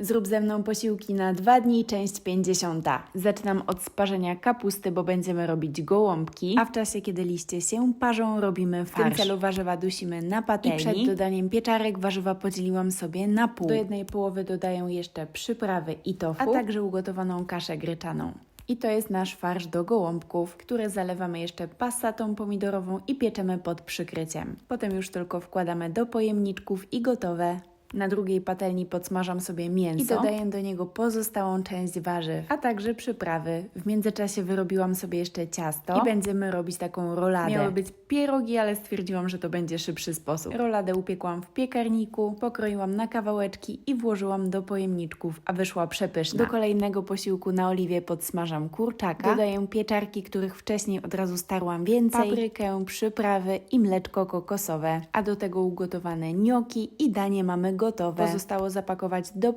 Zrób ze mną posiłki na dwa dni, część 50. Zaczynam od sparzenia kapusty, bo będziemy robić gołąbki, a w czasie, kiedy liście się parzą, robimy farsz. W tym celu warzywa dusimy na patelni. I przed dodaniem pieczarek warzywa podzieliłam sobie na pół. Do jednej połowy dodaję jeszcze przyprawy i tofu, a także ugotowaną kaszę gryczaną. I to jest nasz farsz do gołąbków, które zalewamy jeszcze passatą pomidorową i pieczemy pod przykryciem. Potem już tylko wkładamy do pojemniczków i gotowe. Na drugiej patelni podsmażam sobie mięso i dodaję do niego pozostałą część warzyw, a także przyprawy. W międzyczasie wyrobiłam sobie jeszcze ciasto i będziemy robić taką roladę. Miały być pierogi, ale stwierdziłam, że to będzie szybszy sposób. Roladę upiekłam w piekarniku, pokroiłam na kawałeczki i włożyłam do pojemniczków, a wyszła przepyszna. Do kolejnego posiłku na oliwie podsmażam kurczaka. Dodaję pieczarki, których wcześniej od razu starłam więcej, paprykę, przyprawy i mleczko kokosowe, a do tego ugotowane gnocchi i danie mamy gotowe. Pozostało zapakować do pojemniczków